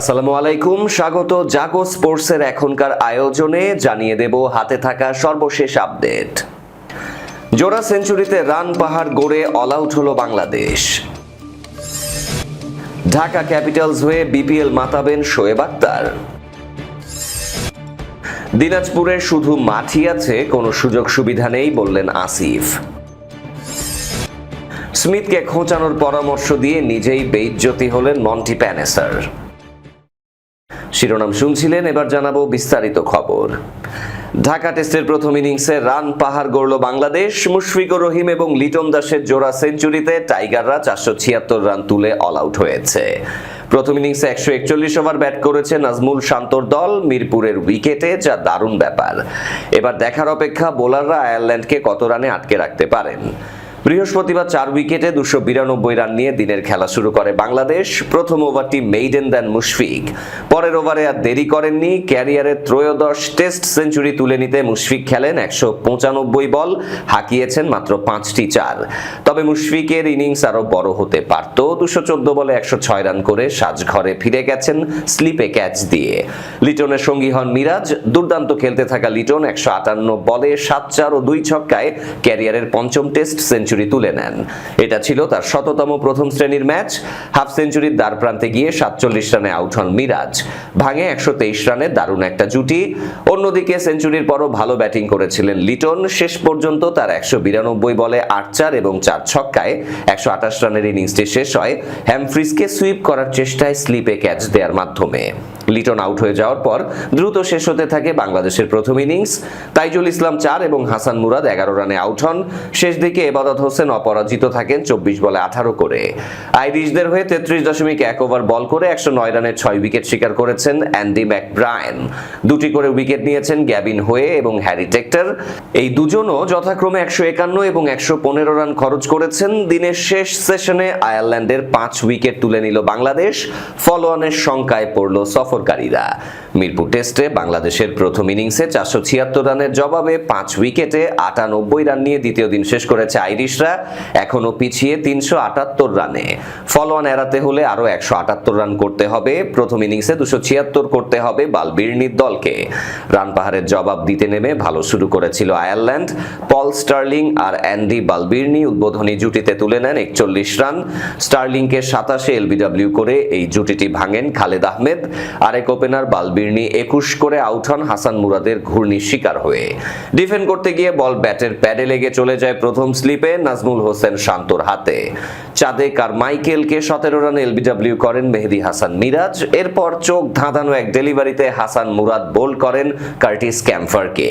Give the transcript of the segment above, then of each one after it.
আসসালামু আলাইকুম। স্বাগত জাগো স্পোর্টসের এখনকার আয়োজনে। জানিয়ে দেব হাতে থাকা সর্বশেষ আপডেট। জোড়া সেঞ্চুরিতে রান পাহাড় গড়ে অল আউট হলো বাংলাদেশ। ঢাকা ক্যাপিটালস হয়ে বিপিএল মাতাবেন শোয়েব আক্তার। দিনাজপুরে শুধু মাঠই আছে, কোনো সুযোগ সুবিধা নেই বললেন আসিফ। স্মিথকে খোঁচানোর পরামর্শ দিয়ে নিজেই বেইজ্জতি হলেন মন্টি প্যানেসার। শিরোনাম শুনছিলেন, এবার জানাব বিস্তারিত খবর। ঢাকা টেস্টের প্রথম ইনিংসে রান পাহাড় গড়ল বাংলাদেশ। মুশফিকুর রহিম এবং লিটন দাসের জোড়া সেঞ্চুরিতে টাইগাররা চারশো ছিয়াত্তর রান তুলে অল আউট হয়েছে। প্রথম ইনিংসে একশো একচল্লিশ ওভার ব্যাট করেছে নাজমুল শান্তর দল মিরপুরের উইকেটে, যা দারুণ ব্যাপার। এবার দেখার অপেক্ষা বোলাররা আয়ারল্যান্ডকে কত রানে আটকে রাখতে পারেন? বৃহস্পতিবার চার উইকেটে দুশো বিরানব্বই রান নিয়ে দিনের খেলা শুরু করে বাংলাদেশ। প্রথম ওভারটি মেইডেন দেন মুশফিক। পরের ওভারে আর দেরি করেননি। ক্যারিয়ারের ত্রয়োদশ টেস্ট সেঞ্চুরি তুলে নিতে মুশফিক খেলেন একশো পঁচানব্বই বল, হাঁকিয়েছেন মাত্র পাঁচটি চার। তবে মুশফিকের ইনিংস আরও বড় হতে পারত। দুশো চোদ্দ বলে একশো ছয় রান করে সাজঘরে ফিরে গেছেন স্লিপে ক্যাচ দিয়ে। লিটনের সঙ্গী হন মিরাজ। দুর্দান্ত খেলতে থাকা লিটন একশো আটান্ন বলে সাত চার ও দুই ছক্কায় ক্যারিয়ারের পঞ্চম টেস্ট সেঞ্চুরি তুলে নেন। এটা ছিল তার শততম প্রথম শ্রেণির ম্যাচ। হাফ সেঞ্চুরির দ্বার প্রান্তে গিয়ে সাতচল্লিশ রানে আউট হন মিরাজ। ভাঙে একশো তেইশ রানে দারুণ একটা জুটি। অন্যদিকে সেঞ্চুরির পরও ভালো ব্যাটিং করেছিলেন লিটন। শেষ পর্যন্ত তার একশো বিরানব্বই বলে আট চার এবং চার ছক্কায় একশো আঠাশ রানের ইনিংসটি শেষ হয়। হ্যামফ্রিজকে সুইপ করার চেষ্টায় স্লিপে ক্যাচ দেওয়ার মাধ্যমে। লিটন আউট হয়ে যাওয়ার পর দ্রুত শেষ হতে থাকে বাংলাদেশের প্রথম ইনিংস। তাইজুল ইসলাম চার এবং হাসান মুরাদ এগারো রানে আউট হন। শেষ দিকে এবাদত হোসেন অপরাজিত থাকেন চব্বিশ বলে আঠারো করে। আইরিশদের হয়ে তেত্রিশ দশমিক এক ওভার বল করে একশো নয় রানের ছয় উইকেট শিকার করেছেন অ্যান্ডি ম্যাকব্রায়ন। দুটি করে উইকেট নিয়েছেন গ্যাবিন হয়ে এবং হ্যারি টেক্টর। এই দুজনও যথাক্রমে একশো একান্ন এবং একশো পনেরো রান খরচ করেছেন। দিনের শেষ সেশনে আয়ারল্যান্ডের পাঁচ উইকেট তুলে নিল বাংলাদেশ। ফলোয়ানের সংখ্যায় পড়ল সফরকারীরা। মিরপুর টেস্টে বাংলাদেশের প্রথম ইনিংসে চারশো ছিয়াত্তর রানের জবাবে পাঁচ উইকেটে আটানব্বই রান নিয়ে দ্বিতীয় দিন শেষ করেছে আইরিশরা এখনও পিছিয়ে তিনশো আটাত্তর রানে। ফলোয়ান এড়াতে হলে আরও একশো আটাত্তর রান করতে হবে। প্রথম ইনিংসে দুশো ছিয়াত্তর করতে হবে বালবির্নির দলকে। রান পাহাড়ের জবাব দিতে নেমে ভালো শুরু করেছিল আয়ারল্যান্ড। পল স্টার্লিং আর অ্যান্ডি বালবির্নি উদ্বোধনী জুটিতে তুলে নেন একচল্লিশ রান। স্টার্লিংকে সাতাশে এলবিডব্লিউ করে এই জুটিটি ভাঙেন খালেদ আহমেদ। আরেক ওপেনার বালবির্নি একুশ করে আউট হন হাসান মুরাদের ঘূর্ণির শিকার হয়ে। ডিফেন্ড করতে গিয়ে বল ব্যাটের প্যাডে লেগে চলে যায় প্রথম স্লিপে। নাজমুল হোসেন শান্তর হাতে। চাঁদেক আর মাইকেলকে সতেরো রানে এলবিডব্লিউ করেন মেহেদি হাসান মিরাজ। এরপর চোখ ধাঁধানো এক ডেলিভারিতে হাসান মুরাদ বোল্ড করেন কার্টিস ক্যাম্ফারকে।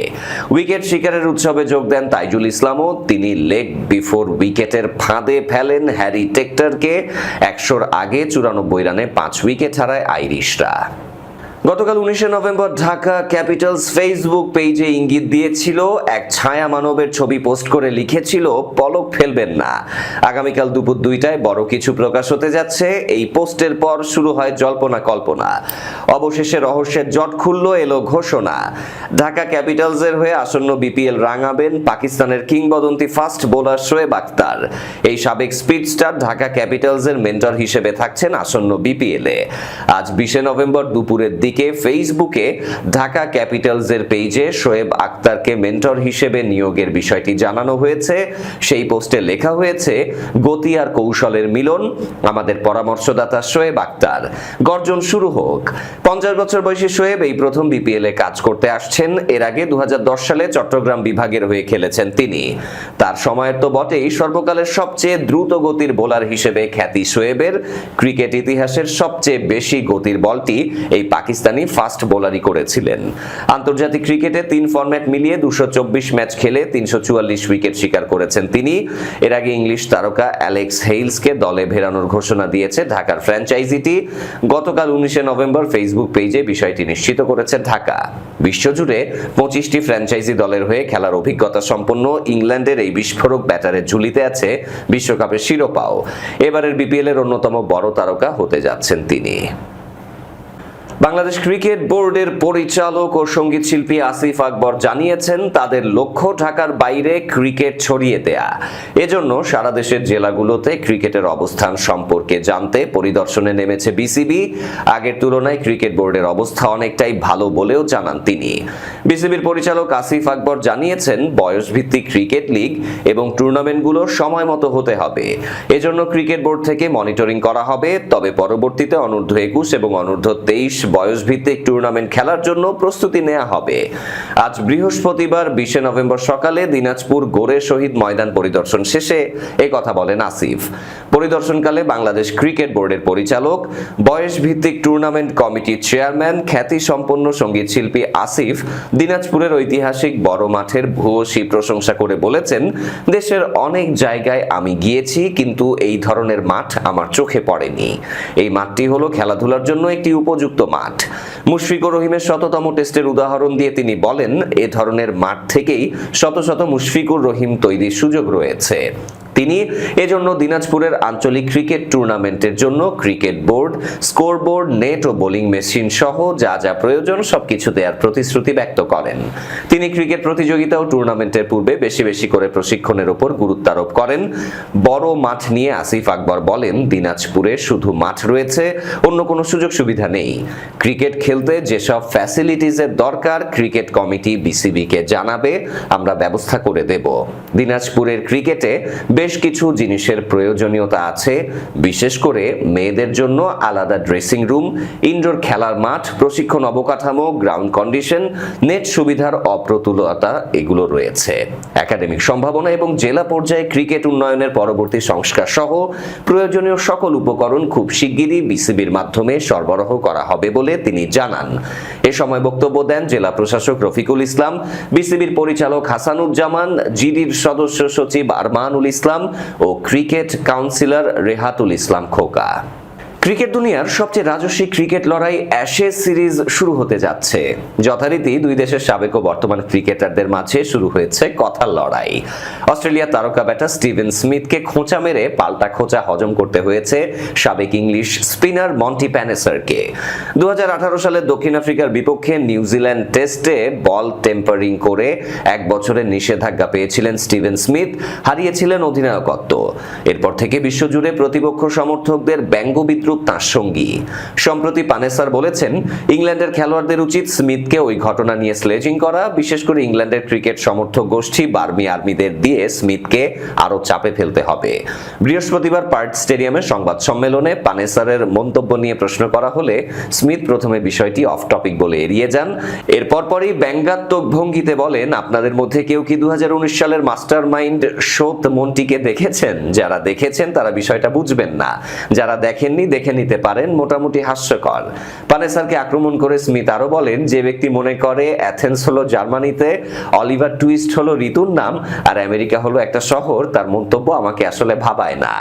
উইকেট শিকারের উৎসবে যোগ দেন তাইজুল ইসলামও। তিনি লেগ বিফোর উইকেটের ফাঁদে ফেলেন হ্যারি টেক্টরকে। একশোর আগে চুরানব্বই রানে পাঁচ উইকেট হারায় আইরিশরা। গতকাল উনিশে নভেম্বর ঢাকা ক্যাপিটালস ফেসবুক পেজে ইঙ্গিত দিয়েছিল, এক ছায়া মানবের ছবি পোস্ট করে লিখেছিল, পলক ফেলবেন না। আগামীকাল দুপুর দুইটায় বড় কিছু প্রকাশ হতে যাচ্ছে, এই পোস্টের পর শুরু হয় জল্পনা কল্পনা। অবশেষে রহস্যের জট খুলল, এলো ঘোষণা। ঢাকা ক্যাপিটালসের হয়ে আসন্ন বিপিএল রাঙাবেন পাকিস্তানের কিংবদন্তি ফাস্ট বোলার শোয়েব আক্তার এই সাবেক স্পিড স্টার ঢাকা ক্যাপিটালসের মেন্টর হিসেবে থাকছেন আসন্ন বিপিএলে। আজ বিশে নভেম্বর দুপুরের দিকে ফেসবুকে ঢাকা ক্যাপিটালসের পেজে শোয়েব আক্তারকে মেন্টর হিসেবে নিয়োগের বিষয়টি জানানো হয়েছে। সেই পোস্টে লেখা হয়েছে, গতি আর কৌশলের মিলন, আমাদের পরামর্শদাতা শোয়েব আক্তার গর্জন শুরু হোক। পঞ্চাশ বছর বয়সী শোয়েব এই প্রথম বিপিএল এ কাজ করতে আসছেন। এর আগে দু হাজার দশ সালে চট্টগ্রাম বিভাগের হয়ে খেলেছেন তিনি। তার সময়ের তো বটেই, সর্বকালের সবচেয়ে দ্রুত গতির বোলার হিসেবে খ্যাতি শোয়েবের। ক্রিকেট ইতিহাসের সবচেয়ে বেশি গতির বলটি এই পাকিস্তানি ফাস্ট বোলারই করেছিলেন। আন্তর্জাতিক ক্রিকেটে তিন ফরম্যাট মিলিয়ে দুশো ম্যাচ খেলে তিনশো চুয়াল্লিশ উইকেট শিকার করেছেন তিনি। এর আগে ইংলিশ তারকা অ্যালেক্স হেইলসকে দলে ভেরানোর ঘোষণা দিয়েছে ঢাকার ফ্র্যাঞ্চাইজিটি। গতকাল উনিশে নভেম্বর ফেসবুক পেজে বিষয়টি নিশ্চিত করেছে ঢাকা। বিশ্বজুড়ে পঁচিশটি ফ্র্যাঞ্চাইজি দলের হয়ে খেলার অভিজ্ঞতা সম্পন্ন ইংল্যান্ডের এই বিস্ফোরক ব্যাটারের ঝুলিতে আছে বিশ্বকাপের শিরোপাও। এবারের বিপিএল এর অন্যতম বড় তারকা হতে যাচ্ছেন তিনি। বাংলাদেশ ক্রিকেট বোর্ডের পরিচালক ও সংগীত শিল্পী আসিফ আকবর জানিয়েছেন, তাদের লক্ষ্য ঢাকার বাইরে ক্রিকেট ছড়িয়ে দেয়া। এজন্য সারা দেশের জেলাগুলোতে ক্রিকেটের অবস্থান সম্পর্কে জানতে পরিদর্শনে নেমেছে বিসিবি। আগের তুলনায় ক্রিকেট বোর্ডের অবস্থা অনেকটাই ভালো বলেও জানান তিনি। বিসিবির পরিচালক আসিফ আকবর জানিয়েছেন, বয়সভিত্তিক ক্রিকেট লিগ এবং টুর্নামেন্টগুলো সময় মতো হতে হবে। এজন্য ক্রিকেট বোর্ড থেকে মনিটরিং করা হবে। তবে পরবর্তীতে অনূর্ধ্ব একুশ এবং অনূর্ধ্ব তেইশ বয়সভিত্তিক টুর্নামেন্ট খেলার জন্য প্রস্তুতি নেওয়া হবে। আজ বৃহস্পতিবার, বিশে নভেম্বর সকালে দিনাজপুর গোরে শহীদ ময়দান পরিদর্শন শেষে এ কথা বলেন আসিফ। পরিদর্শনকালে বাংলাদেশ ক্রিকেট বোর্ডের পরিচালক, বয়সভিত্তিক টুর্নামেন্ট কমিটির চেয়ারম্যান খ্যাতি সম্পন্ন সংগীত শিল্পী আসিফ দিনাজপুরের ঐতিহাসিক বড় মাঠের ভূয়সী প্রশংসা করে বলেছেন, দেশের অনেক জায়গায় আমি গিয়েছি, কিন্তু এই ধরনের মাঠ আমার চোখে পড়েনি। এই মাঠটি হলো খেলাধুলার জন্য একটি উপযুক্ত মাঠ। মুশফিকুর রহিমের শততম টেস্টের উদাহরণ দিয়ে তিনি বলেন, এ ধরনের মাঠ থেকেই শত শত মুশফিকুর রহিম তৈরির সুযোগ রয়েছে। তিনি এজন্য দিনাজপুরের আঞ্চলিক ক্রিকেট টুর্নামেন্টের জন্য cricket board score board net ও বোলিং মেশিন সহ যা যা প্রয়োজন সবকিছু দেওয়ার প্রতিশ্রুতি ব্যক্ত করেন। তিনি ক্রিকেট প্রতিযোগিতা ও টুর্নামেন্টের পূর্বে বেশি বেশি করে প্রশিক্ষণের উপর গুরুত্ব আরোপ করেন। বড় মাঠ নিয়ে আসিফ আকবর বলেন, দিনাজপুরে শুধু মাঠ রয়েছে, অন্য কোনো সুযোগ সুবিধা নেই। ক্রিকেট খেলতে যেসব ফ্যাসিলিটিসের দরকার, ক্রিকেট কমিটি বিসিবিকে জানাবে, আমরা ব্যবস্থা করে দেব। দিনাজপুরের ক্রিকেটে বেশ কিছু জিনিসের প্রয়োজনীয়তা আছে। বিশেষ করে মেয়েদের জন্য আলাদা ড্রেসিং রুম, ইনডোর খেলার মাঠ, প্রশিক্ষণ অবকাঠামো, গ্রাউন্ড কন্ডিশন, নেট সুবিধার অপ্রতুলতা এগুলো রয়েছে। একাডেমিক সম্ভাবনা এবং জেলা পর্যায়ে ক্রিকেট উন্নয়নের পরবর্তী সংস্কার সহ প্রয়োজনীয় সকল উপকরণ খুব শিগগিরই বিসিবির মাধ্যমে সরবরাহ করা হবে বলে তিনি জানান। এ সময় বক্তব্য দেন জেলা প্রশাসক রফিকুল ইসলাম, বিসিবির পরিচালক হাসানুজ্জামান, জিডির সদস্য সচিব আরমানুল ইসলাম ও cricket councillor Rehatul Islam Khoka. Cricket দুনিয়ার সবচেয়ে রাজস্বী ক্রিকেট লড়াই অ্যাশেজ সিরিজ শুরু হতে যাচ্ছে। যথারীতি দুই দেশের সাবেক ও বর্তমান ক্রিকেটারদের মাঝে শুরু হয়েছে কথার লড়াই। অস্ট্রেলিয়ার তারকা ব্যাটার স্টিভেন স্মিথকে খোঁচা মেরে পাল্টা খোঁচা হজম করতে হয়েছে সাবেক ইংলিশ স্পিনার মন্টি প্যানেসারকে। দু হাজার আঠারো সালে দক্ষিণ আফ্রিকার বিপক্ষে নিউজিল্যান্ড টেস্টে বল টেম্পারিং করে এক বছরের নিষেধাজ্ঞা পেয়েছিলেন স্টিভেন স্মিথ, হারিয়েছিলেন অধিনায়কত্ব। এরপর থেকে বিশ্বজুড়ে প্রতিপক্ষ সমর্থকদের ব্যঙ্গ বিদ্রুপ তাঁর সঙ্গী। সম্প্রতি পানেসার বলেছেন, ইংল্যান্ডের খেলোয়াড়দের উচিত স্মিথকে ওই ঘটনা নিয়ে স্লেজিং করা, বিশেষ করে ইংল্যান্ডের ক্রিকেট সমর্থক গোষ্ঠী বার্মি আর্মিদের দিয়ে স্মিথকে আরও চাপে ফেলতে হবে। বৃহস্পতিবার পার্ট স্টেডিয়ামে সংবাদ সম্মেলনে পানেসারের মন্তব্য নিয়ে প্রশ্ন করা হলে স্মিথ প্রথমে বিষয়টি অফ টপিক বলে এড়িয়ে যান। এরপর পরই ব্যঙ্গাত্মক ভঙ্গিতে বলেন, আপনাদের মধ্যে কেউ কি দু হাজার উনিশ সালের মাস্টার মাইন্ড শোত মন্টিকে দেখেছেন? যারা দেখেছেন তারা বিষয়টা বুঝবেন না। যারা দেখেননি দেখে নিতে পারেন, মোটামুটি হাস্যকর। পানেসারকে আক্রমণ করে স্মিথ আরও বলেন, যে ব্যক্তি মনে করে অ্যাথেন্স হলো জার্মানিতে, অলিভার টুইস্ট হলো ঋতুর নাম, আর আমেরিকা হলো একটা শহর, তার মন্তব্য আমাকে আসলে ভাবায় না।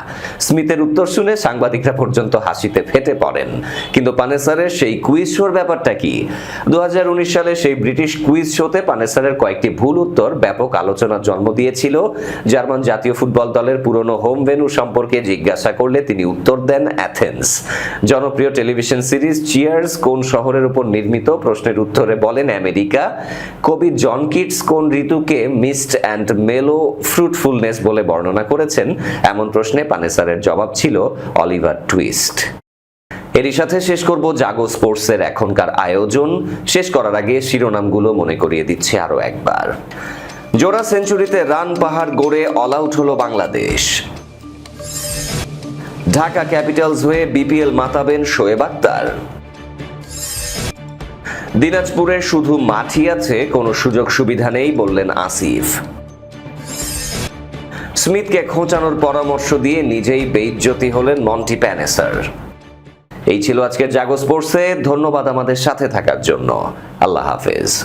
স্মিথের উত্তর শুনে সাংবাদিকরা পর্যন্ত হাসিতে ফেটে পড়েন। কিন্তু পানেসারের সেই কুইজ শোর ব্যাপারটা কি? দু হাজার উনিশ সালে সেই ব্রিটিশ কুইজ শোতে পানেসারের কয়েকটি ভুল উত্তর ব্যাপক আলোচনার জন্ম দিয়েছিল। জার্মান জাতীয় ফুটবল দলের পুরনো হোম ভেনু সম্পর্কে জিজ্ঞাসা করলে তিনি উত্তর দেন অ্যাথেন্স। জনপ্রিয় টেলিভিশন সিরিজ চিয়ার্স কোন শহরের উপর নির্মিত? প্রশ্নের উত্তরে বলেন আমেরিকা। কবি জন কিটস কোন ঋতুকে মিস্ট অ্যান্ড মেলো ফ্রুটফুলনেস বলে বর্ণনা করেছেন? এমন প্রশ্নে পানেসারের জবাব ছিল অলিভার টুইস্ট। এরই সাথে শেষ করব জাগো স্পোর্টসের এখনকার আয়োজন। শেষ করার আগে শিরোনামগুলো মনে করিয়ে দিচ্ছে আরও একবার। জোড়া সেঞ্চুরিতে রান পাহাড় গড়ে অল আউট হলো বাংলাদেশ। ঢাকা ক্যাপিটালস হয়ে বিপিএল মাতাবেন শোয়েব আক্তার। দিনাজপুরে শুধু মাঠই আছে, কোনো সুযোগ সুবিধা নেই বললেন আসিফ। স্মিথকে খোঁচানোর পরামর্শ দিয়ে নিজেই বেইজ্জতি হলেন মন্টি প্যানেসার। এই ছিল আজকের জাগো স্পোর্টসে, ধন্যবাদ আমাদের সাথে থাকার জন্য। আল্লাহ হাফেজ।